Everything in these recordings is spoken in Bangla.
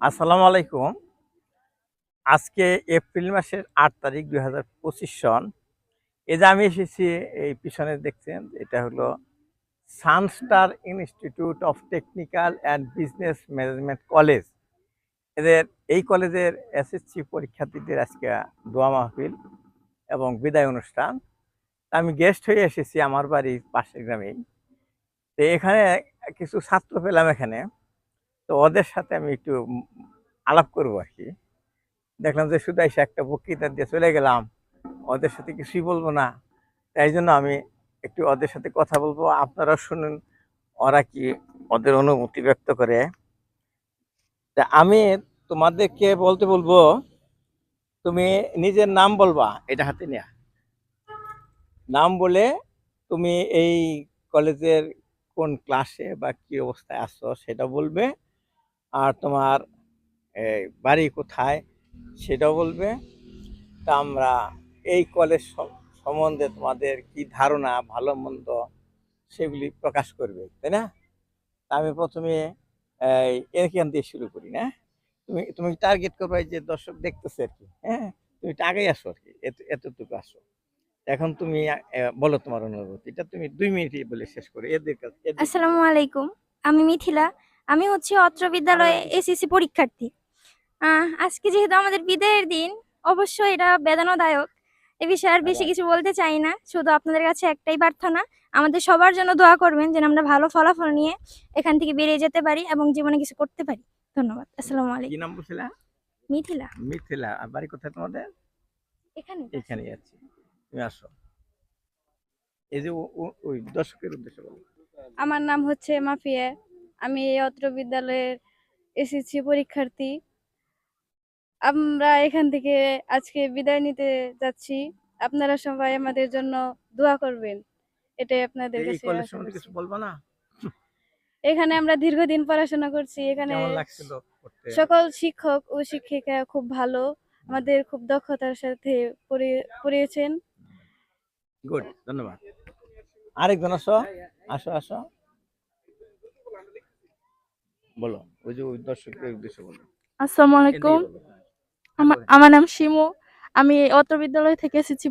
আসসালামু আলাইকুম। আজকে এপ্রিল মাসের আট তারিখ দুই হাজার পঁচিশ সন। এই যে আমি এসেছি, এই পিছনে দেখছেন, এটা হলো Sunstar institute of technical and business management college. এদের, এই কলেজের এসএসসি পরীক্ষার্থীদের আজকে দোয়া মাহফিল এবং বিদায় অনুষ্ঠান। আমি গেস্ট হয়ে এসেছি আমার বাড়ির পাশের গ্রামেই। তো এখানে কিছু ছাত্র পেলাম এখানে। তো ওদের সাথে আমি একটু আলাপ করব আর কি। দেখলাম যে শুধু এসে একটা বক্তৃতা দিয়ে চলে গেলাম, ওদের সাথে কিছুই বলব না। তাই জন্য আমি একটু ওদের সাথে কথা বলব। আপনারা শুনুন, ওরা কি ওদের অনুভূতি ব্যক্ত করে। তা আমি তোমাদেরকে বলতে বলব, তুমি নিজের নাম বলবা, এটা হাতে নেয়া। নাম বলে তুমি এই কলেজের কোন ক্লাসে বা কি অবস্থায় আসছো সেটা বলবে। আর তোমার বাড়ি কোথায়? সেটাও বলবে। তা আমরা এই কলেজ সম্বন্ধে তোমাদের কি ধারণা, ভালো, মন্দ সেগুলি প্রকাশ করবে, তাই না? আমি প্রথমে এখান দিয়ে শুরু করি, না? তুমি তুমি টার্গেট করবে যে দর্শক দেখতেছে আর কি হ্যাঁ? তুমি আগেই আসো আর কি, এত- এতটুকু আসো। এখন তুমি বলো তোমার অনুভূতিটা, তুমি দুই মিনিটই বলে শেষ করে, এদের কাছে আসসালামু আলাইকুম, আমি মিথিলা। আমি হচ্ছে অত্র বিদ্যালয়ে এসএসসি পরীক্ষার্থী। আজকে যেহেতু আমাদের বিদায়ের দিন অবশ্যই এটা বেদনাদায়ক। এ বিষয়ে আর বেশি কিছু বলতে চাই না। শুধু আপনাদের কাছে একটাই প্রার্থনা আমাদের সবার জন্য দোয়া করবেন যেন আমরা ভালো ফলাফল নিয়ে এখান থেকে বেরিয়ে যেতে পারি এবং জীবনে কিছু করতে পারি। ধন্যবাদ। আসসালামু কি আলাইকুম। নাম বলছিলা? মিথিলা। মিথিলা। আর বাড়ি কোথায় তোমাদের? এখানে এখানে আছি তুমি আসো। এই যে ওই দর্শকের উদ্দেশ্যে বলো। আমার নাম হচ্ছে মাফিয়া। আমি এই অত্র বিদ্যালয়ের এসেছি পরীক্ষার্থী। আমরা এখান থেকে আজকে বিদায় নিতে যাচ্ছি। আপনারা সবাই আমাদের জন্য দোয়া করবেন। এটাই আপনাদের কাছে এখানে আমরা দীর্ঘদিন পড়াশোনা করছি। এখানে সকল শিক্ষক ও শিক্ষিকা খুব ভালো। আমাদের খুব দক্ষতার সাথে পড়িয়ে- পড়িয়েছেন। গুড ধন্যবাদ। আরেকজন আসো। আসো আসো। বলো ওই যে ওই দর্শকের উদ্দেশ্যে বলো। আসসালামু আলাইকুম আমার আমার নাম শিমু। আমি অত্র বিদ্যালয় থেকে এসেছি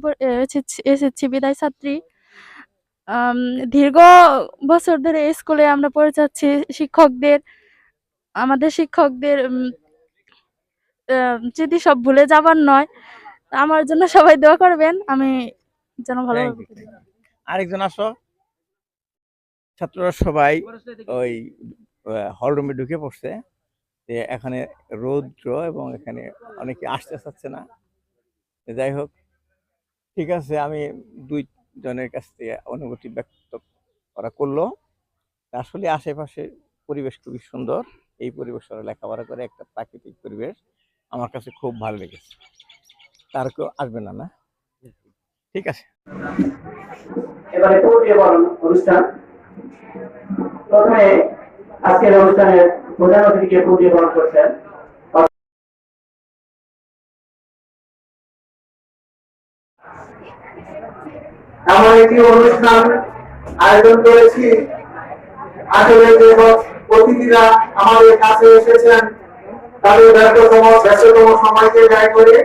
এসেছি- বিদায় ছাত্রী। দীর্ঘ বছর ধরে স্কুলে আমরা পড়ে যাচ্ছি শিক্ষকদের আমাদের শিক্ষকদের যদি সব ভুলে যাবার নয় আমার জন্য সবাই দোয়া করবেন। আমি যেন ভালো. আরেকজন আসো। ছাত্ররা সবাই ওই হল রুমে ঢুকে পড়ছে। যে এখানে রৌদ্র এবং এখানে অনেকে আসতে চাচ্ছে না। যাই হোক, ঠিক আছে, আমি দুই জনের কাছ থেকে অনুভূতি ব্যক্ত করা করল। আসলে আশেপাশে পরিবেশ খুবই সুন্দর। এই পরিবেশ ওরা লেখাপড়া করে একটা প্রাকৃতিক পরিবেশ আমার কাছে খুব ভালো লেগেছে। তার কেউ আসবে না না? ঠিক আছে। এবারে অনুষ্ঠান। প্রথমে আজকের অনুষ্ঠানের প্রধান অতিথিকে পূর্ণীয় বরণ করছেন। এমন একটি অনুষ্ঠান আয়োজন করেছি। আসলে যে অতিথিরা আমাদের কাছে এসেছেন, তাদের ব্যস্ততম ব্যস্ততম সময়কে ব্যয় করে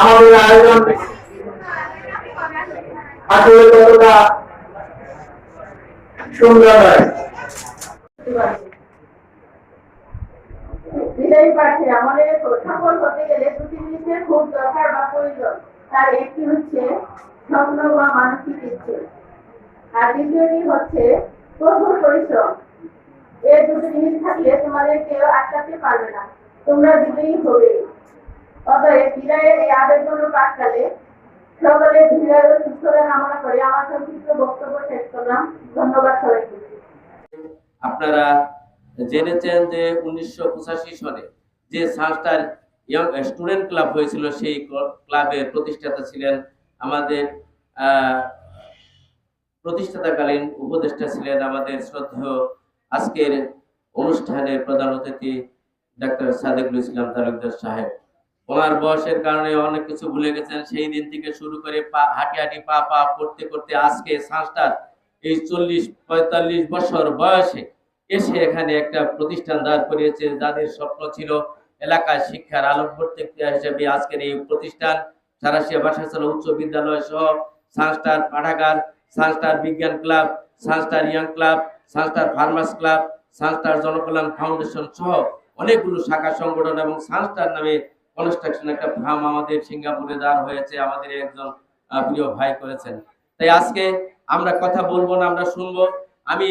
আমাদের আয়োজন। আসলে ততটা আর দ্বিতীয়টি হচ্ছে কঠোর পরিশ্রম। এই দুটো জিনিস থাকলে তোমাদের কেউ আটকাতে পারবে না। তোমরা বিজয়ী হবে। অতএব বিদায়ের এই আবেদন প্রাককালে আপনারা জেনেছেন যে উনিশশো সনে যে সানস্টার ইয়ং স্টুডেন্ট ক্লাব হয়েছিল, সেই ক্লাবের প্রতিষ্ঠাতা ছিলেন আমাদের প্রতিষ্ঠাতাকালীন উপদেষ্টা ছিলেন আমাদের শ্রদ্ধেয় আজকের অনুষ্ঠানের প্রধান অতিথি ডাক্তার সাদেকুল ইসলাম তালুকদার সাহেব। ওনার বয়সের কারণে অনেক কিছু ভুলে গেছেন। সেই দিন থেকে শুরু করে পা, হাঁটি হাঁটি, পা পা করতে করতে আজকে সানস্টার এই চল্লিশ, পঁয়তাল্লিশ বছর বয়সে এসে এখানে একটা প্রতিষ্ঠান দাঁড় করিয়েছে। যাদের স্বপ্ন ছিল এলাকায় শিক্ষার আলোকবর্তী হিসেবে আজকের এই প্রতিষ্ঠান, সারাশিয়া বাসাচালা উচ্চ বিদ্যালয় সহ সানস্টার পাঠাগার সানস্টার বিজ্ঞান club Sunstar young club Sunstar farmers club Sunstar Janakalyan foundation সহ অনেকগুলো শাখা সংগঠন এবং সানস্টার নামে কনস্ট্রাকশন একটা ফার্ম আমাদের সিঙ্গাপুরে দাঁড় হয়েছে, আমাদের একজন প্রিয় ভাই করেছেন। তাই আজকে আমরা কথা বলব না, আমরা শুনব। আমি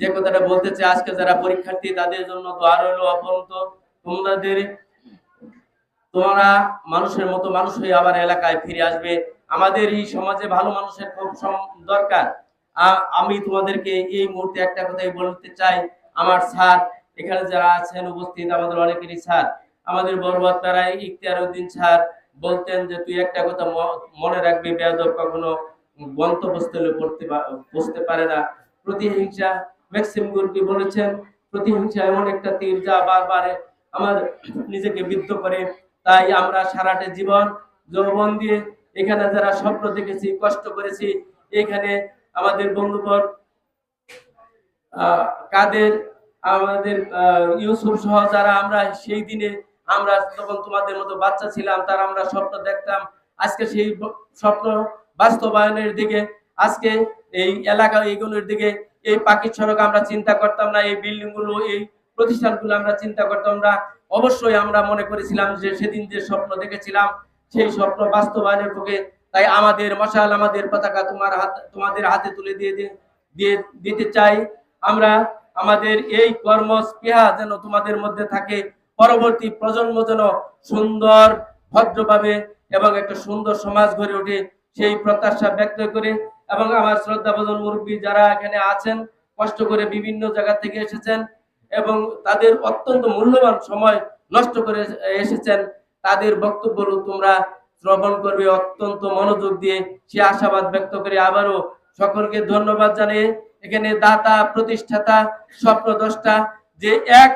যে কথাটা বলতে চাই, আজকে যারা পরীক্ষার্থী, তাদের জন্য দোয়া রইল অপরন্ত। তোমাদের, তোমরা মানুষের মতো মানুষ হয়ে আবার এলাকায় ফিরে আসবে। আমাদের এই সমাজে ভালো মানুষের খুব দরকার। আমি তোমাদেরকে এই মুহূর্তে একটা কথাই বলতে চাই। আমার স্যার, এখানে যারা আছেন, উপস্থিত আমাদের অনেকেরই স্যার। আমাদের বরবাদ পাড়ায় ইখতিয়ার উদ্দিন স্যার বলতেন যে তুই একটা কথা মনে রাখবি বেয়াদব কখনো গন্তব্যস্থলে পড়তে বসতে পারে না। প্রতিহিংসা ম্যাক্সিম গুরকি বলেছেন প্রতিহিংসা এমন একটা তীর যা বারবার আমার নিজেকে বিদ্ধ করে। তাই আমরা সারাটা জীবন যৌবন দিয়ে এখানে যারা স্বপ্ন দেখেছি কষ্ট করেছি এখানে আমাদের বন্ধুবর আহ, কাদের আমাদের ইউসুফ সহ যারা আমরা সেই দিনে আমরা তখন তোমাদের মতো বাচ্চা ছিলাম, তারা আমরা স্বপ্ন দেখতাম। আজকে সেই স্বপ্ন বাস্তবায়নের দিকে, আজকে এই এলাকা এগুলোর দিকে, এই পাখি সড়ক আমরা চিন্তা করতাম না, এই বিল্ডিংগুলো এই প্রতিষ্ঠানগুলো আমরা চিন্তা করতাম না। অবশ্যই আমরা মনে করেছিলাম যে সেদিন যে স্বপ্ন দেখেছিলাম, সেই স্বপ্ন বাস্তবায়নের পক্ষে তাই আমাদের মশাল, আমাদের পতাকা তোমার হাত, তোমাদের হাতে তুলে দিয়ে দিয়ে- দিতে চাই। আমরা আমাদের এই কর্ম স্পৃহা যেন তোমাদের মধ্যে থাকে। পরবর্তী প্রজন্ম যেন সুন্দর, ভদ্রভাবে এবং একটা সুন্দর সমাজ গড়ে ওঠে, সেই প্রত্যাশা ব্যক্ত করে এবং আমার শ্রদ্ধাভোজন মুরব্বী যারা এখানে আছেন, কষ্ট করে বিভিন্ন জায়গা থেকে এসেছেন এবং তাদের অত্যন্ত মূল্যবান সময় নষ্ট করে এসেছেন, তাদের বক্তব্য তোমরা শ্রবণ করবে অত্যন্ত মনোযোগ দিয়ে, সে আশাবাদ ব্যক্ত করে আবারও সকলকে ধন্যবাদ জানিয়ে এখানে দাতা, প্রতিষ্ঠাতা স্বপ্ন দশটা যে এক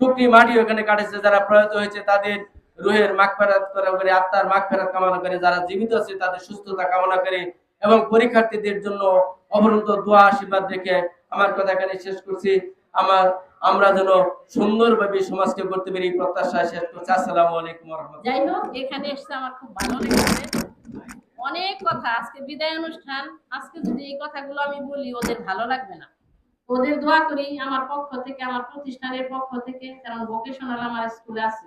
টুকরি মাটি ওখানে কাটেছে, যারা প্রয়াত হয়েছে তাদের রুহের মাগ ফেরাত করা করে আত্মার মাগ ফেরাত কামনা করে, যারা জীবিত আছে তাদের সুস্থতা কামনা করে এবং পরীক্ষার্থীদের জন্য অবরন্ত দোয়া আশীর্বাদ রেখে আমার কথা এখানে শেষ করছি। আমার, আমরা যেন সুন্দরভাবে সমাজকে করতে পারি প্রত্যাশা শেষ করছি। আসসালামু আলাইকুম যাই হোক, এখানে এসে আমার খুব ভালো লেগেছে। অনেক কথা, আজকে বিদায় অনুষ্ঠান। আজকে যদি এই কথাগুলো আমি বলি, ওদের ভালো লাগবে না। ওদের দোয়া করি আমার পক্ষ থেকে, আমার প্রতিষ্ঠানের পক্ষ থেকে, কারণ ভোকেশনাল আমার স্কুলে আছে।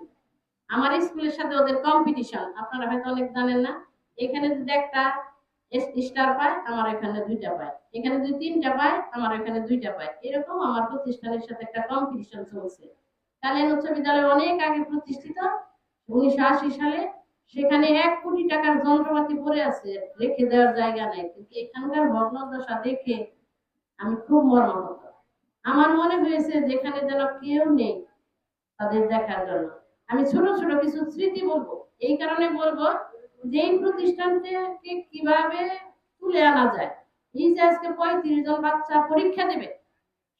আমার স্কুলের সাথে ওদের কম্পিটিশন আপনারা হয়তো অনেক জানেন না। এখানে যদি একটা স্টার পায়, আমার এখানে দুইটা পায়। এখানে যদি তিনটা পায়, আমার এখানে দুইটা পায়। এরকম আমার প্রতিষ্ঠানের সাথে একটা কম্পিটিশন চলছে। কালিয়ান উচ্চ বিদ্যালয় অনেক আগে প্রতিষ্ঠিত, উনিশশো আশি সালে। সেখানে এক কোটি টাকার যন্ত্রপাতি পড়ে আছে, রেখে দেওয়ার জায়গা নাই। কিন্তু এখানকার ভগ্নদশা দেখে আমি খুব মর্মাহত। আমার মনে হয়েছে যেখানে যেন কেউ নেই তাদের দেখার জন্য। আমি ছোট ছোট কিছু স্মৃতি বলব। এই কারণে বলব যে এই প্রতিষ্ঠানটাকে কীভাবে তুলে আনা যায় এই যে আজকে পঁয়ত্রিশ জন বাচ্চা পরীক্ষা দেবে,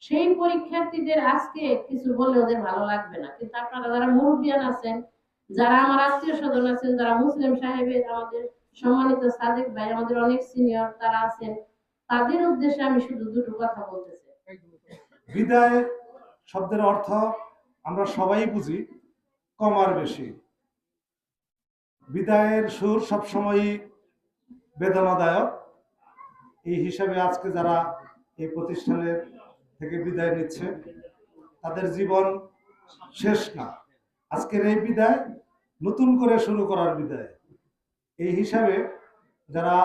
সেই পরীক্ষার্থীদের আজকে কিছু বলে ওদের ভালো লাগবে না। কিন্তু আপনারা যারা মুরব্বিয়ান আছেন, যারা আমার আত্মীয় স্বজন আছেন, যারা মুসলিম সাহেবের আমাদের সম্মানিত সাদেক ভাই, আমাদের অনেক সিনিয়র তারা আছেন তাদের উদ্দেশ্যে আমি শুধু দুটো কথা বলতে চাই বিদায় শব্দের অর্থ আমরা সবাই বুঝি, কম আর বেশি। বিদায়ের সুর সবসময়ই বেদনাদায়ক। এই হিসাবে আজকে যারা এই প্রতিষ্ঠানের থেকে বিদায় নিচ্ছে, তাদের জীবন শেষ না। আজকের এই বিদায় নতুন করে শুরু করার বিদায়। এই হিসাবে যারা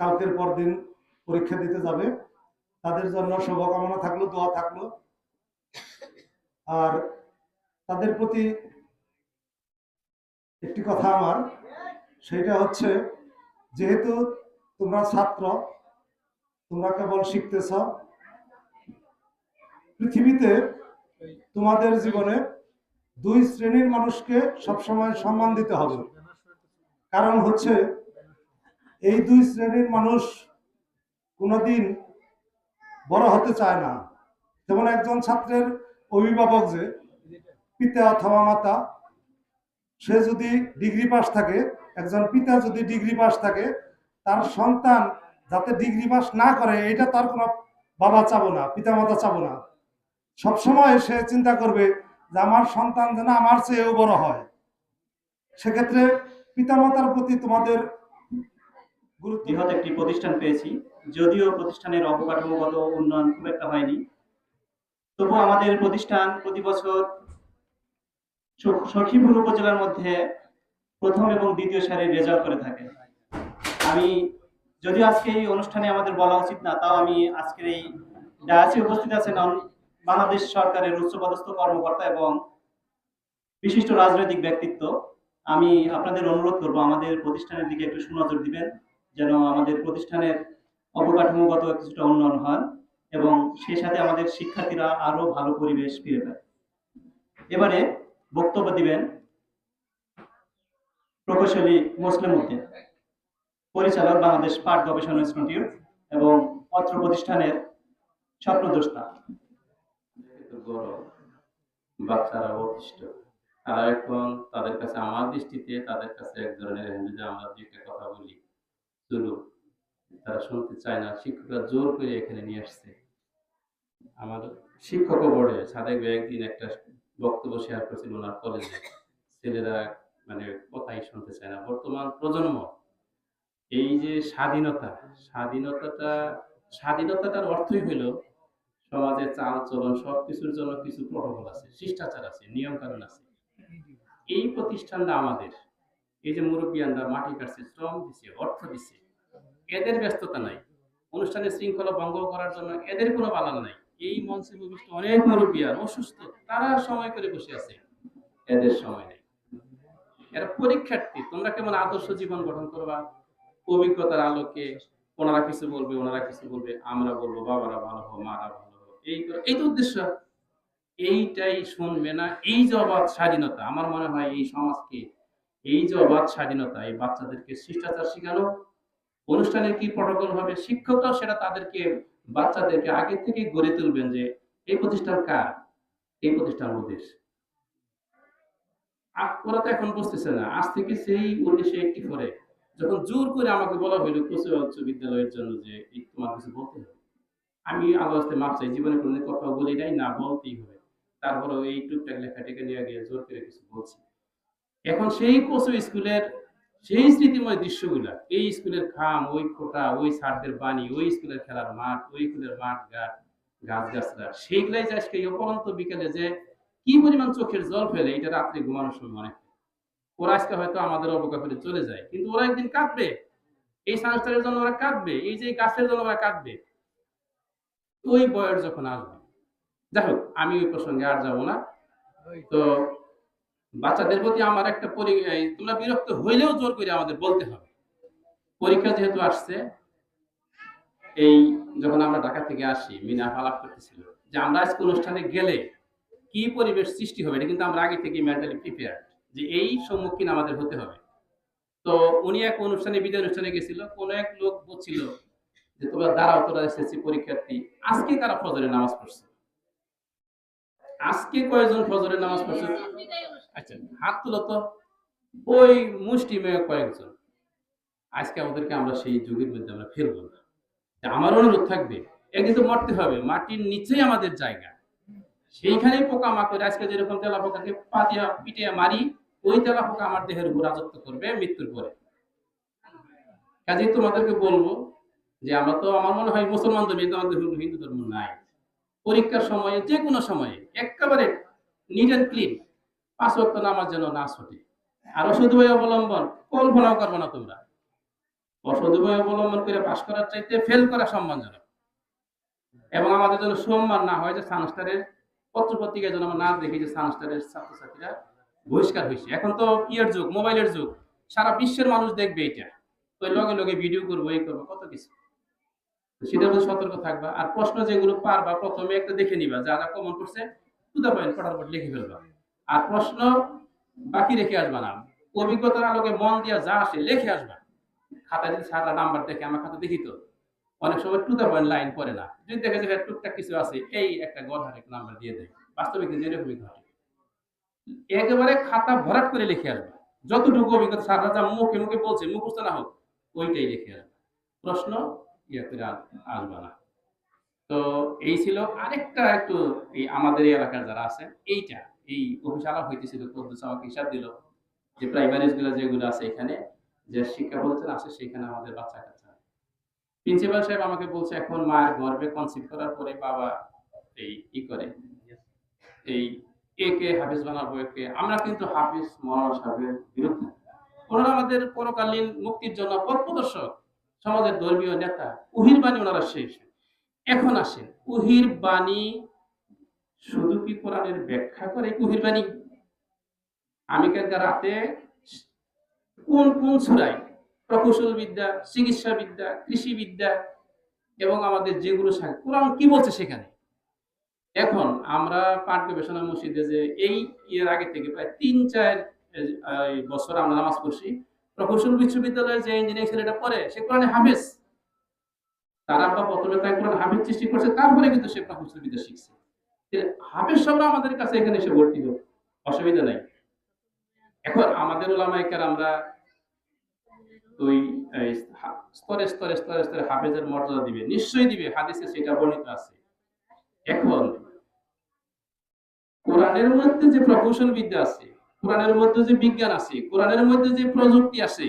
কালকের পর দিন পরীক্ষা দিতে যাবে। তাদের জন্য শুভকামনা থাকল, দোয়া থাকল। আর তাদের প্রতি একটি কথা আমার, সেটা হচ্ছে যেহেতু তোমরা ছাত্র, তোমরা কেবল শিখতেছ, পৃথিবীতে তোমাদের জীবনে দুই শ্রেণির মানুষকে সবসময় সম্মান দিতে হবে। কারণ হচ্ছে এই দুই শ্রেণির মানুষ কোনোদিন বড় হতে চায় না। যেমন একজন ছাত্রের অভিভাবক যে, পিতা অথবা মাতা, সে যদি ডিগ্রি পাস থাকে, একজন পিতা যদি ডিগ্রি পাস থাকে, তার সন্তান যাতে ডিগ্রি পাস না করে এটা তার কোনো বাবা চাবো না পিতা মাতা চাবো না। সবসময় সে চিন্তা করবে যে, আমার সন্তান যেন আমার চেয়েও বড় হয়। সেক্ষেত্রে পিতামাতার প্রতি তোমাদের বৃহৎ একটি প্রতিষ্ঠান পেয়েছি। যদিও প্রতিষ্ঠানের অবকাঠামোগত উন্নয়ন খুব একটা হয়নি। তবু আমাদের প্রতিষ্ঠান প্রতি বছর সখীপুর উপজেলার মধ্যে প্রথম এবং দ্বিতীয় সারির রেজাল্ট করে থাকে। আমি যদিও আজকে এই অনুষ্ঠানে আমাদের বলা উচিত না, তাও আমি আজকের এই ডায়াসে উপস্থিত আছেন বাংলাদেশ সরকারের উচ্চপদস্থ কর্মকর্তা এবং বিশিষ্ট রাজনৈতিক ব্যক্তিত্ব। আমি আপনাদের অনুরোধ করব, আমাদের প্রতিষ্ঠানের দিকে একটু সুনজর দিবেন। যেন আমাদের প্রতিষ্ঠানের অবকাঠামোগত কিছুটা উন্নয়ন হয় এবং সেই সাথে আমাদের শিক্ষার্থীরা আরও ভালো পরিবেশ ফিরে পায়। এবারে বক্তব্য দিবেন প্রকৌশলী মুসলিম উদ্দিন, পরিচালক বাংলাদেশ পাট গবেষণা ইনস্টিটিউট এবং অত্র প্রতিষ্ঠানের স্বপ্নদ্রষ্টা। বাচ্চারা অতিষ্ঠ, তারা এখন তাদের কাছে আমার দৃষ্টিতে তাদের কাছে এক ধরনের যদি আমরা দুইটা কথা বলি। চলো তারা শুনতে চায় না, শিক্ষকরা জোর করে এখানে নিয়ে আসছে। আমার শিক্ষক বোর্ডে সাদেক একদিন একটা বক্তব্য শেয়ার করেছিল ওনার কলেজে ছেলেরা মানে কথাই শুনতে চায় না। বর্তমান প্রজন্ম, এই যে স্বাধীনতা, স্বাধীনতাটা, স্বাধীনতাটার অর্থই হলো সমাজে চাল চলন সবকিছুর জন্য কিছু প্রটোকল আছে, শিষ্টাচার আছে নিয়ম কানুন আছে। এই প্রতিষ্ঠানটা আমাদের। এই যে মুরব্বিয়ানরা মাটি কাটছে, শ্রম দিছে, অর্থ দিচ্ছে এদের ব্যস্ততা নাই। অনুষ্ঠানের শৃঙ্খলা ভঙ্গ করার জন্য এদের কোনো বালাল নাই। এই মঞ্চে ভূমিষ্ঠ অনেক মুরব্বিয়ান অসুস্থ, তারা সময় করে বসে আছে। এদের সময় নেই। এরা পরীক্ষার্থী, তোমরা কেমন আদর্শ জীবন গঠন করবা? অভিজ্ঞতার আলোকে ওনারা কিছু বলবে, ওনারা কিছু বলবে, আমরা বলব, বাবারা ভালো হো মারা ভালো হো এই এই তো উদ্দেশ্য। এইটাই শুনবে না, এই যে স্বাধীনতা, আমার মনে হয় এই সমাজকে এই যে অবাধ স্বাধীনতা, এই বাচ্চাদেরকে শিষ্টাচার শেখানো, অনুষ্ঠানের কি প্রটোকল হবে? শিক্ষকরাও সেটা তাদেরকে, বাচ্চাদেরকে আগে থেকে গড়ে তুলবেন যে এই প্রতিষ্ঠান কার? এই প্রতিষ্ঠান ওদের। ওরা তো এখন বুঝতেছে না। আজ থেকে সেই উনিশশো এইটটি ফোরে যখন জোর করে আমাকে বলা হইল কুচু উচ্চ বিদ্যালয়ের জন্য যে তোমার কিছু বলতে হবে। আমি আল্লাহ রাস্তায় মাপ চাই, জীবনে কোনো কথা বলি নাই, না বলতেই হবে। তারপরে এই টুকটাক লেখাটাকে নিয়ে গিয়ে জোর করে কিছু বলছি। এখন সেই কচু স্কুলের সেই স্মৃতিময় দৃশ্যগুলা, এই স্কুলের খাম, ওই খোটা, ওই সারদের বাণী, ওই স্কুলের খেলার মাঠ, ওই স্কুলের মাঠ ঘাট গাছ গাছরা সেইগুলাই যে আজকে অপরন্ত বিকেলে যে কি পরিমাণ চোখের জল ফেলে, এটা রাত্রে ঘুমানোর সময় মনে ওরা আজকে হয়তো আমাদের অবজ্ঞা করে চলে যায়, কিন্তু ওরা একদিন কাঁদবে। এই সংস্কারের জন্য ওরা কাঁদবে, এই যে গাছের জন্য ওরা কাঁদবে। ওই বয়স যখন আসবে। যাই হোক, আমি ওই প্রসঙ্গে আর যাব না। তো বাচ্চাদের প্রতি আমার একটা তোমরা বিরক্ত হইলেও জোর করে আমাদের বলতে হবে। পরীক্ষা যেহেতু আসছে, এই যখন আমরা ঢাকা থেকে আসি, মিনা আলাপ করতেছিল যে আমরা আজকে অনুষ্ঠানে গেলে কি পরিবেশ সৃষ্টি হবে? এটা কিন্তু আমরা আগে থেকে মেন্টালি প্রিপেয়ার যে এই সম্মুখীন আমাদের হতে হবে। তো উনি এক অনুষ্ঠানে, বিদায় অনুষ্ঠানে গেছিল, কোন এক লোক বলছিল যে, তোমরা দাঁড়াও, তোরা এসএসসি পরীক্ষার্থী, আজকে কারা ফজরের নামাজ পড়ছে? আজকে কয়জন ফজরের নামাজ পড়ছে? আচ্ছা হাত তুলো তো। ওই মুষ্টি মেয়ে কয়েকজন। আজকে আমাদেরকে আমরা সেই যুগের মধ্যে আমরা ফেরবো না। আমার অনুরোধ থাকবে এ কিন্তু মরতে হবে। মাটির নিচেই আমাদের জায়গা। সেইখানেই পোকা মাকড়, আজকে যেরকম তেলা পোকাকে পাতিয়া পিটিয়ে মারি, ওই তেলা পোকা আমার দেহের উপর রাজত্ব করবে মৃত্যুর পরে। কাজেই তোমাদেরকে বলব যে আমরা তো, আমার মনে হয় মুসলমান ধর্মী আমাদের হিন্দু ধর্ম নাই। পরীক্ষার সময়ে যে কোনো সময়ে, একেবারে নিট অ্যান্ড ক্লিন পাঁচ ওয়াক্ত নামাজ যেন না ছুটে। আর বই অবলম্বন কল্পনাও করব না তোমরা। বই অবলম্বন করে পাশ করার চাইতে ফেল করা সম্মানজনক। এবং আমাদের জন্য সম্মান না হয় যে সানস্টারের পত্র পত্রিকায় যেন আমরা না দেখি যে সানস্টারের ছাত্রছাত্রীরা বহিষ্কার হয়েছে। এখন তো ইয়ের যুগ, মোবাইলের যুগ। সারা বিশ্বের মানুষ দেখবে এটা। তো লগে লগে ভিডিও করব এই করব, কত কিছু। সেটার প্রতি সতর্ক থাকবা। আর প্রশ্ন যেগুলো পারবা, প্রথমে একটা দেখে নিবা। যা যা কমন করছে টু দা পয়েন্ট ফটাফট লিখে ফেলবা। আর প্রশ্ন বাকি রেখে আসবা না। অভিজ্ঞতার আলোকে মন দিয়া যা আসে লিখে আসবা। খাতা যদি সারা নাম্বার দেখে আমার খাতা দেখি তো। অনেক সময় টু দা পয়েন্ট লাইন পড়ে না। যদি দেখে যে টুকটাক কিছু আছে, এই একটা গড়ার একটা নাম্বার দিয়ে দেয়। বাস্তবে কিন্তু এরকমই ঘটে। একেবারে খাতা ভরাট করে লিখে আসবা। যতটুকু অভিজ্ঞতা সারা যা মুখে মুখে বলছে, মুখস্থ না হোক, ওইটাই লিখে আসবা। প্রশ্ন ইয়ে করে আস- আসবা না। তো এই ছিল আরেকটা একটু এই আমাদের এলাকার যারা আছেন, এইটা এই অফিস আলাপ হইতেছিল, কদ্দুস আমাকে হিসাব দিল যে প্রাইমারি স্কুলে যেগুলো আছে এখানে, যে শিক্ষা প্রতিষ্ঠান আছে সেখানে আমাদের বাচ্চা কাচ্চা। প্রিন্সিপাল সাহেব আমাকে বলছে, এখন মায়ের গর্ভে কনসিভ করার পরে বাবা এই ই করে। এই একে হাফিজ বানাবো একে আমরা কিন্তু হাফিজ মরান সাহেবের বিরুদ্ধে ওনারা আমাদের পরকালীন মুক্তির জন্য পথ প্রদর্শক সমাজের ধর্মীয় নেতা, উহির বাণী ওনারা শেষ। এখন আসেন, উহির বাণী শুধু কি কোরআনের ব্যাখ্যা করে উহির বাণী আমি কালকে রাতে কোন কোন সুরায়? প্রকৌশল বিদ্যা চিকিৎসা বিদ্যা কৃষি বিদ্যা এবং আমাদের যেগুলো কোরআন কি বলছে সেখানে? এখন আমরা পাঠ গবেষণা মসজিদে যে এই এর আগে থেকে প্রায় তিন চার বছর আমরা নামাজ পড়ছি, প্রকৌশল বিশ্ববিদ্যালয়ে যে ইঞ্জিনিয়ারিং ছেলেটা পড়ে, সে কোরআনে হাফেজ। তার আব্বা প্রথমে তাই কোরআন হাফেজ সৃষ্টি করছে, তারপরে কিন্তু সে প্রকৌশল বিদ্যা শিখছে। যে হাফেজ আমাদের কাছে এখানে এসে ভর্তি হোক, অসুবিধা নাই। এখন আমাদের ওলামাইকার আমরা ওই স্তরে স্তরে স্তরে স্তরে হাফেজের মর্যাদা দিবে, নিশ্চয়ই দিবে, হাদিসে সেটা বর্ণিত আছে। এখন কোরআনের মধ্যে যে প্রকৌশল বিদ্যা আছে, কোরআনের মধ্যে যে বিজ্ঞান আছে, কোরআনের মধ্যে যে প্রযুক্তি আছে,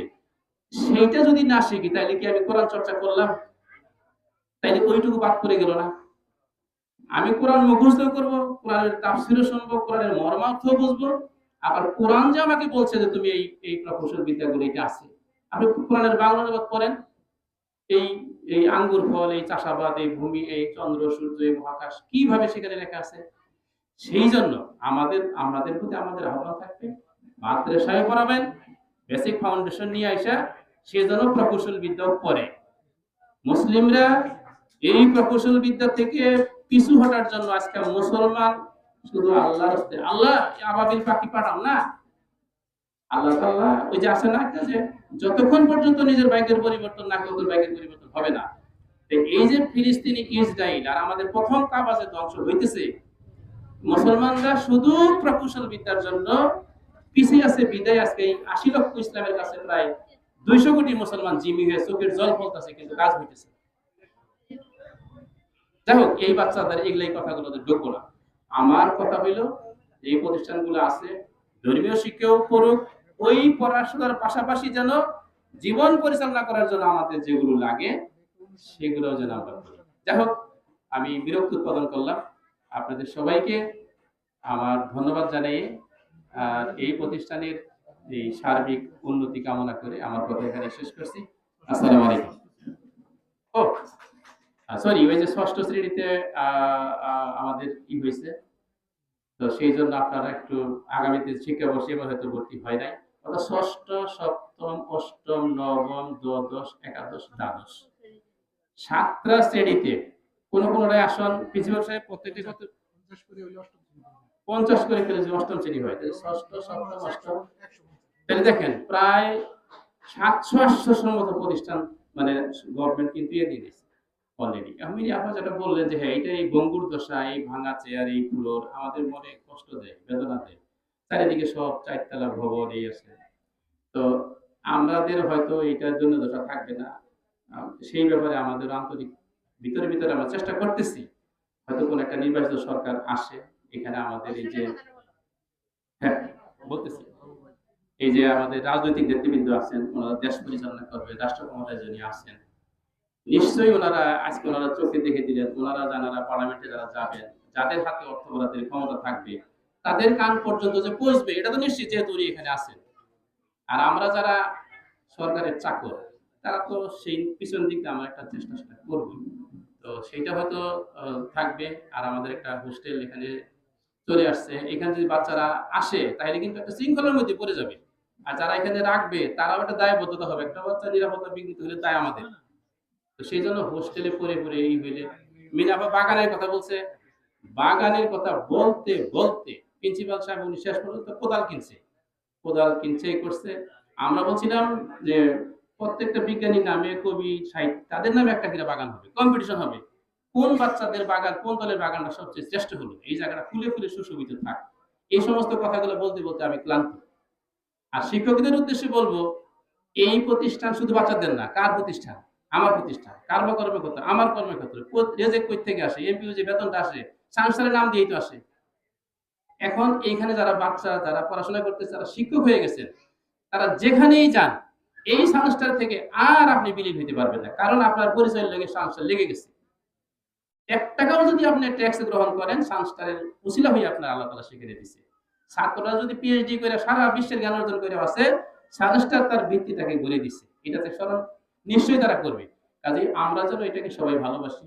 সেইটা যদি না শিখি তাহলে কি আমি কোরআন চর্চা করলাম? তাইলে ওইটুকু বাদ করে গেল না? আমি কোরআন মুখস্থ করব, কোরআনের তাফসিরও শুনব, কোরআনের মর্মার্থ বুঝব, আবার কোরআন যে আমাকে বলছে যে তুমি এই এই প্রকৌশল বিদ্যাগুলো এটা আছে। আপনি কোরআনের বাংলা অনুবাদ করেন, এই এই আঙ্গুর ফল, এই চাষাবাদ, এই ভূমি, এই চন্দ্র, সূর্য, এই মহাকাশ, কীভাবে সেখানে লেখা আছে? সেই জন্য আমাদের আমাদের প্রতি আমাদের আহ্বান থাকবে, মাদ্রাসায় পড়াবেন বেসিক ফাউন্ডেশন নিয়ে আসা সে যেন প্রকৌশল বিদ্যাও পড়ে। মুসলিমরা এই প্রকৌশল বিদ্যা থেকে পিছু হটার জন্য আজকে মুসলমান শুধু আল্লাহর আল্লাহ আবাবিল পাখি পাঠাও না। আল্লাহ ওই যে আছে না যে, যতক্ষণ পর্যন্ত নিজের ভাগ্যের পরিবর্তন না ভাগ্যের পরিবর্তন হবে না। এই যে ফিলিস্তিনি ইসরায়েল আর আমাদের প্রথম ধ্বংস হইতেছে, মুসলমানরা শুধু প্রকৌশল বিদ্যার জন্য পিছিয়ে আছে, বিদায় আজকে এই আশি লক্ষ ইসলামের কাছে প্রায় দুইশো কোটি মুসলমান জিমি হয়ে চোখের জল ফলতেছে, কিন্তু কাজ হইতেছে যাই হোক, এই বাচ্চাদের এগুলাই কথাগুলো ঢুকবো না। আমার কথা হইল এই প্রতিষ্ঠানগুলো আছে, ধর্মীয় শিক্ষাও করুক, ওই পড়াশোনার পাশাপাশি যেন জীবন পরিচালনা করার জন্য আমাদের যেগুলো লাগে সেগুলো যেন আমরা যাই হোক, আমি বিরক্ত উৎপাদন করলাম। আপনাদের সবাইকে আমার ধন্যবাদ জানাই আর এই প্রতিষ্ঠানের এই সার্বিক উন্নতি কামনা করে আমার কথা এখানে শেষ করছি। আসসালামু আলাইকুম। ও সরি ওই যে ষষ্ঠ শ্রেণীতে আমাদের ই হয়েছে। তো সেই জন্য আপনারা একটু আগামীতে শিক্ষাবর্ষে এবার হয়তো ভর্তি হয় নাই। অর্থাৎ ষষ্ঠ সপ্তম অষ্টম নবম দ্বাদশ একাদশ দ্বাদশ। সাতটা শ্রেণীতে কোন কোন আসন প্রিন্সিপাল সাহেব প্রত্যেকটি কত পঞ্চাশ করে ফেলে যে অষ্টম শ্রেণি হয় তাহলে ষষ্ঠ সপ্তম অষ্টম। তাহলে দেখেন প্রায় সাতশো আটশোশোর মতো প্রতিষ্ঠান মানে গভর্নমেন্ট কিন্তু দিয়ে দিয়েছে। অলরেডি আমি আপনার যেটা বললেন যে হ্যাঁ এটা এই গঙ্গুর দশা, এই ভাঙা চেয়ার, এই ফ্লোর আমাদের মনে কষ্ট দেয়, বেদনা দেয়। চারিদিকে সব চারতলা ভবন, এই আছে। তো আমাদের হয়তো এটার জন্য দশা থাকবে না। সেই ব্যাপারে আমাদের আন্তরিক, ভিতরে ভিতরে আমরা চেষ্টা করতেছি। হয়তো কোন একটা নির্বাচিত সরকার আসে, এখানে আমাদের এই যে হ্যাঁ বলতেছি। এই যে আমাদের রাজনৈতিক নেতৃবৃন্দ আছেন, ওনারা দেশ পরিচালনা করবে, রাষ্ট্র ক্ষমতায় যিনি আছেন নিশ্চয়ই ওনারা আজকে ওনারা চোখে দেখে দিলেন, ওনারা যারা পার্লামেন্টে যারা যাবেন, যাদের হাতে অর্থ বরাদ্দের ক্ষমতা থাকবে, তাদের কান পর্যন্ত যে পৌঁছবে, এটা তো নিশ্চিত যেহেতু উনি এখানে আছেন। আর আমরা যারা সরকারের চাকর, তারা তো সেই পিছন দিক দিয়ে আমরা একটা চেষ্টা সেটা করব। তো সেইটা হয়তো থাকবে, আর আমাদের একটা হোস্টেল এখানে চলে আসছে। এখানে যদি বাচ্চারা আসে, তাহলে কিন্তু একটা শৃঙ্খলার মধ্যে পড়ে যাবে। আর যারা এখানে রাখবে, তারাও একটা দায়বদ্ধতা হবে। একটা বাচ্চা নিরাপত্তা বিঘ্নিত হলে দায় আমাদের। তো সেই জন্য হোস্টেলে পড়ে পড়ে এই হইলে। মিনাফা বাগানের কথা বলছে। বাগানের কথা বলতে বলতে প্রিন্সিপাল সাহেব উনি শেষ পর্যন্ত কোদাল কিনছে। কোদাল কিনছে করছে। আমরা বলছিলাম যে প্রত্যেকটা বিজ্ঞানী নামে কবি, সাহিত্য, তাদের নামে একটা কিনা বাগান হবে কম্পিটিশন হবে। কোন বাচ্চাদের বাগান, কোন দলের বাগানটা সবচেয়ে শ্রেষ্ঠ হলো? এই জায়গাটা ফুলে ফুলে সুশোভিত থাক। এই সমস্ত কথাগুলো বলতে বলতে আমি ক্লান্ত। আর শিক্ষকদের উদ্দেশ্যে বলব, এই প্রতিষ্ঠান শুধু বাচ্চাদের না, কার প্রতিষ্ঠান? আমার প্রতিষ্ঠান কার্ম কর্মকর্তা আমার কর্মক্ষেত্র রেজেক কই থেকে আসে? এমপিও যে বেতনটা আসে, সংসারের নাম দিয়েই তো আসে। এখন এইখানে যারা বাচ্চা, যারা পড়াশোনা করতেছে, যারা শিক্ষক হয়ে গেছেন তারা যেখানেই যান, এই সংস্থার থেকে আর আপনি বিলীন হইতে পারবেন না। কারণ আপনার পরিচয় লেগে সংস্থা লেগে গেছে। এক টাকাও যদি আপনি ট্যাক্স গ্রহণ করেন, সংস্কারের উচিলা হয়ে আপনার আল্লাহ তালা স্বীকারে দিচ্ছে ছাত্ররা যদি পিএইচডি করে সারা বিশ্বের জ্ঞান অর্জন করে আছে সংস্কার তার ভিত্তিটাকে গড়ে দিছে। এটাতে স্মরণ নিশ্চয়ই তারা করবে। কাজে আমরা যেন এটাকে সবাই ভালোবাসি,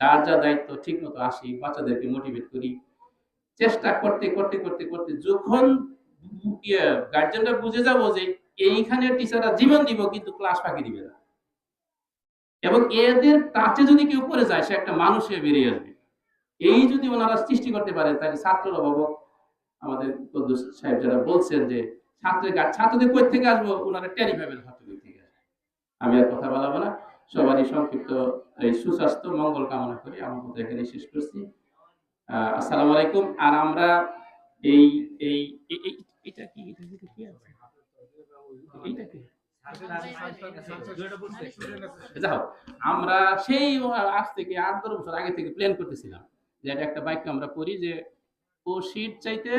যার যা দায়িত্ব ঠিক মতো আসি, বাচ্চাদেরকে মোটিভেট করি, চেষ্টা করতে করতে করতে করতে যখন গার্জেনরা বুঝে যাব যে এইখানে টিচাররা জীবন দিব, কিন্তু ক্লাস ফাঁকি দিবে না। এবং এদের টাচে যদি কেউ করে যায়, সে একটা মানুষ হয়ে বেরিয়ে আসবে। এই যদি ওনারা সৃষ্টি করতে পারে, তাহলে ছাত্র অভিভাবক আমাদের সাহেব যারা বলছেন যে, ছাত্রের ছাত্রদের কই থেকে আসব? ওনারা আসবে। আমি আর কথা বলাবো না। সবারই সংক্ষিপ্ত এই সুস্বাস্থ্য মঙ্গল কামনা করি। আমার কথা এখানে শেষ করছি। আসসালামু আলাইকুম। আর আমরা এই এই এটা কি এটা কি- এটা কি আছে? এইটা কি? যাও। আমরা সেই আজ থেকে আট দশ বছর আগে থেকে প্ল্যান করতেছিলাম যে একটা বাইক আমরা করি যে ও শীত চাইতে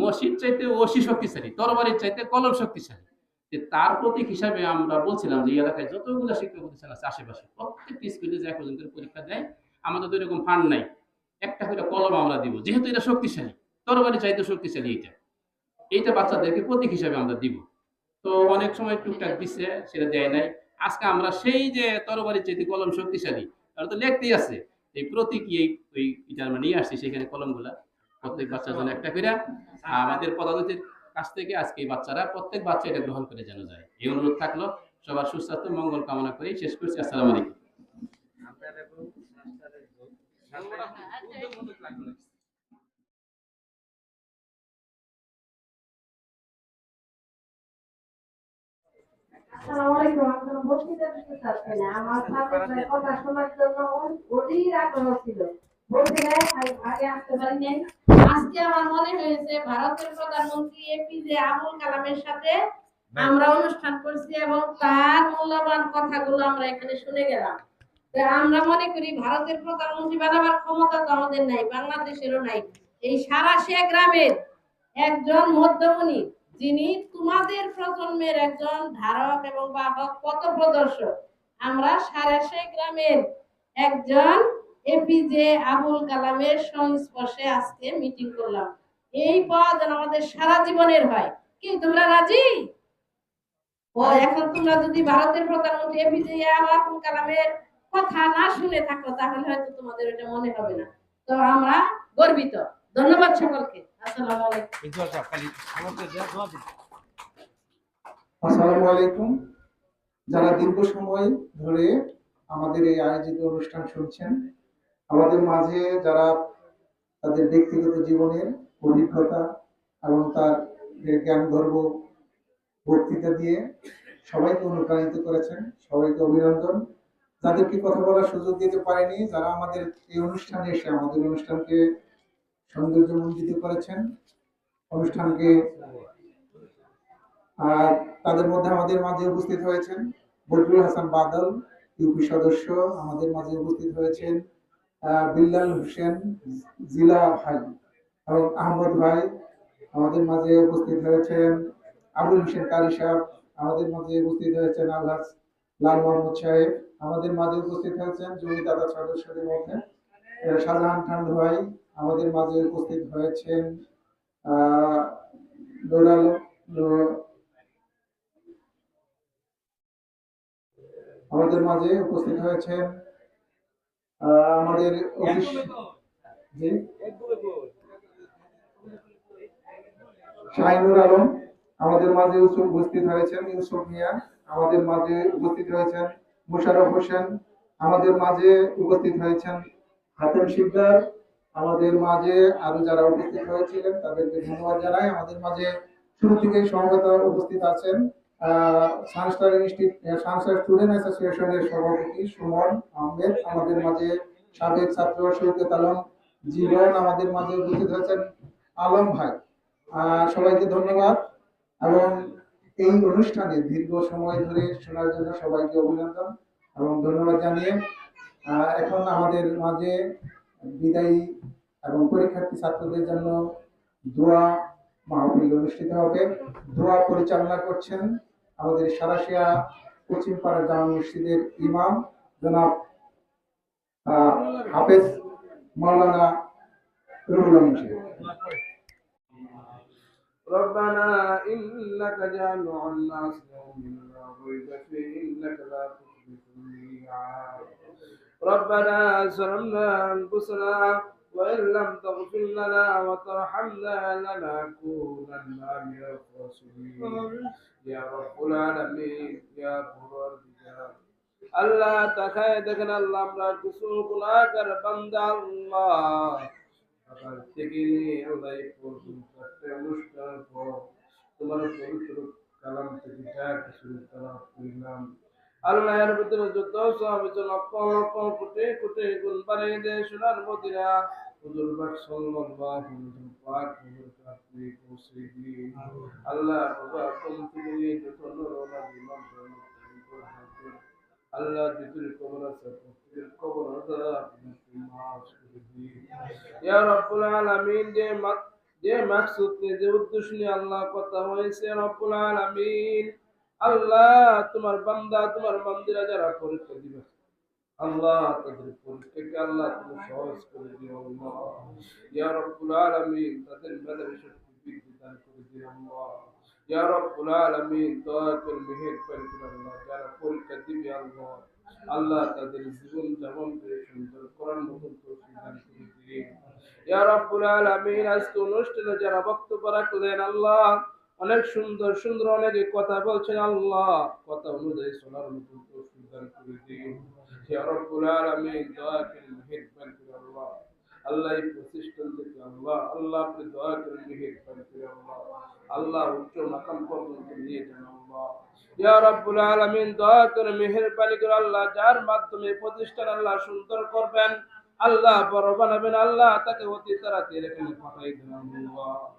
মসজিদ চাইতে ওসি শক্তিশালী তরবারির চাইতে কলম শক্তিশালী। যে তার প্রতীক হিসাবে আমরা বলছিলাম যে এলাকায় যতগুলো শিক্ষা প্রতিষ্ঠান আছে, আশেপাশে প্রত্যেকটি স্কুলে যে পর্যন্ত পরীক্ষা দেয়, আমাদের তো এরকম ফান্ড নাই। একটা করে কলম আমরা দিব, যেহেতু এটা শক্তিশালী, তরবারি চাইতে শক্তিশালী এটা। এইটা বাচ্চাদেরকে প্রতীক হিসাবে আমরা দিব। তো অনেক সময় টুকটাক দিচ্ছে সেটা দেয় নাই। আজকে আমরা সেই যে তরবারি চাইতে কলম শক্তিশালী তাহলে তো লিখতেই আছে, এই প্রতীক এই, ওই এটা আমরা নিয়ে আসছি, সেখানে কলমগুলা। প্রত্যেক বাচ্চার জন্য একটা করে আমাদের পদাধিকারীর কাছ থেকে আজকে এই বাচ্চারা, প্রত্যেক বাচ্চা এটা গ্রহণ করে যেন যায়। এই অনুরোধ থাকল, সবার সুস্বাস্থ্য, মঙ্গল কামনা করি শেষ করছি। আসসালামু আলাইকুম। আমার ছাত্রদের কথা শোনার জন্য অধীর আগ্রহ ছিল। আমার মনে করি ভারতের প্রধানমন্ত্রী বানাবার ক্ষমতা তো আমাদের নাই, বাংলাদেশেরও নাই। এই সারা শেখ গ্রামের একজন মধ্যমণি, যিনি তোমাদের প্রজন্মের একজন ধারক এবং বাহক পথ প্রদর্শক আমরা সারা শেখ গ্রামের একজন এপিজে আবুল কালামের সংস্পর্শে আজকে মিটিং করলাম। এই পদ যেন আমাদের সারা জীবনের হয়। কি তোমরা রাজি? ও এখন তোমরা যদি ভারতের প্রধানমন্ত্রী এপিজে আবুল কালামের কথা না শুনে থাকো তাহলে হয়তো তোমাদের ওটা মনে হবে না। তো আমরা গর্বিত। ধন্যবাদ সকলকে। আসসালামু আলাইকুম। আসসালামু আলাইকুম। যারা দীর্ঘ সময় ধরে আমাদের এই আয়োজিত অনুষ্ঠান শুনছেন আমাদের মাঝে যারা তাদের ব্যক্তিগত জীবনের অভিজ্ঞতা এবং তার জ্ঞান গর্ব বক্তৃতা দিয়ে সবাইকে অনুপ্রাণিত করেছেন, সবাইকে অভিনন্দন। যাদেরকে কথা বলার সুযোগ দিতে পারেনি, যারা আমাদের এই অনুষ্ঠানে এসে আমাদের অনুষ্ঠানকে সৌন্দর্য সৌন্দর্যমণ্ডিত করেছেন, অনুষ্ঠানকে আর তাদের মধ্যে আমাদের মাঝে উপস্থিত হয়েছেন বদরুল হাসান বাদল, ইউপি সদস্য, আমাদের মাঝে উপস্থিত হয়েছেন বিল্লাল হোসেন জিলা ভাই এবং আহমদ ভাই আমাদের মাঝে উপস্থিত হয়েছেন। আবুল হোসেন কারি সাহেব আমাদের মাঝে উপস্থিত হয়েছেন। আলহাজ লাল মোহাম্মদ সাহেব আমাদের মাঝে উপস্থিত হয়েছেন। জমি দাদা সদস্যদের মধ্যে। শাহজাহান খান ভাই আমাদের মাঝে উপস্থিত হয়েছেন। আমাদের মাঝে উপস্থিত হয়েছেন। আমাদের অফিস শাহিনুর আলম আমাদের মাঝে উপস্থিত হয়েছেন ইউসুফ মিয়া আমাদের মাঝে উপস্থিত হয়েছেন মুশারফ হোসেন আমাদের মাঝে উপস্থিত হয়েছেন হাতেম শিকদার আমাদের মাঝে আরও যারা উপস্থিত হয়েছিলেন তাদেরকে ধন্যবাদ জানাই। আমাদের মাঝে শুরু থেকে সমবেত উপস্থিত আছেন। সানস্টার সানস্টার স্টুডেন্ট অ্যাসোসিয়েশনের সভাপতি সুমন আহমেদ আমাদের মাঝে সাবেক ছাত্র শৌকত আলম জীবন আমাদের মাঝে উপস্থিত হয়েছেন। আলম ভাই সবাইকে ধন্যবাদ এবং এই অনুষ্ঠানে দীর্ঘ সময় ধরে শোনার জন্য সবাইকে অভিনন্দন এবং ধন্যবাদ জানিয়ে এখন আমাদের মাঝে বিদায়ী এবং পরীক্ষার্থী ছাত্রদের জন্য দোয়া মাহফিল অনুষ্ঠিত হবে। দোয়া পরিচালনা করছেন আমাদের সারাশিয়া পশ্চিম পাড়া জামা মসজিদের ইমাম জনাব আহ, হাফেজ মাওলানা রুহুল আমিন সাহেব। ربنا إنك جامع الناس يوم لا ريب فيه إنك لا تخلف الميعاد ربنا ظلمنا أنفسنا وإن لم تغفر لنا وترحمنا لنكونن من الخاسرين. يا رب العالمين يا پروردگار اللہ تخائے دکھنا اللہ امراج کو سوق لا کر الله. اللہ اگر تکیلی اللہ کو تم کرتے مشکل کو تمہارے پوتر کلام سے بچا এর ভিতরে যত সব লক্ষ লক্ষ কোটি কোটি গুণ বাড়িয়ে দে সোনার মদিনা। হুজুর পাক সাল্লাল্লাহু হুজুর নিয়ে দিয়ে আল্লাহ বাবা থেকে নিয়ে যত নরনা আল্লাহ কবর আছে প্রত্যেকের কবর ইয়া আলামিন যে যে মাকসুদ যে উদ্দেশ্য নিয়ে আল্লাহ কথা হয়েছে রব্বুল আলামিন আল্লাহ, তোমার বান্দা, তোমার বান্দিরা যারা পরীক্ষা দিবে, আল্লাহ তাদের পরীক্ষাকে আল্লাহ তুমি সহজ করে দিও, আল্লাহ। ইয়া রব্বুল আলামিন, তাদের মেধাবী শক্তি বৃদ্ধি দান করে দিও, আল্লাহ। ইয়া রব্বুল আলামিন, দয়া মেহেরবানি করে আল্লাহ। যারা পরীক্ষা দিবে, আল্লাহ আল্লাহ তাদের জীবন যাপন করে সুন্দর করার মতন তৌফিক দান করে দিন ইয়া রব্বুল আলামিন, আজকে অনুষ্ঠানে যারা বক্তব্য রাখলেন, আল্লাহ অনেক সুন্দর সুন্দর অনেক কথা বলছেন আল্লাহ। কথা অনুযায়ী শোনার দান করে দিন। করে আল্লাহ। আল্লাহ প্রতিষ্ঠান থেকে আল্লাহ আল্লাহ আপনি দয়া করে আল্লাহ। আল্লাহ উচ্চ মাকাম পর্যন্ত নিয়ে যান আল্লাহ। ইয়া রাব্বুল দয়া করে মেহেরবানি করে আল্লাহ, যার মাধ্যমে প্রতিষ্ঠান আল্লাহ সুন্দর করবেন, আল্লাহ বড় বানাবেন, আল্লাহ তাকে অতি তাড়াতাড়ি এখানে পাঠাই দেন আল্লাহ।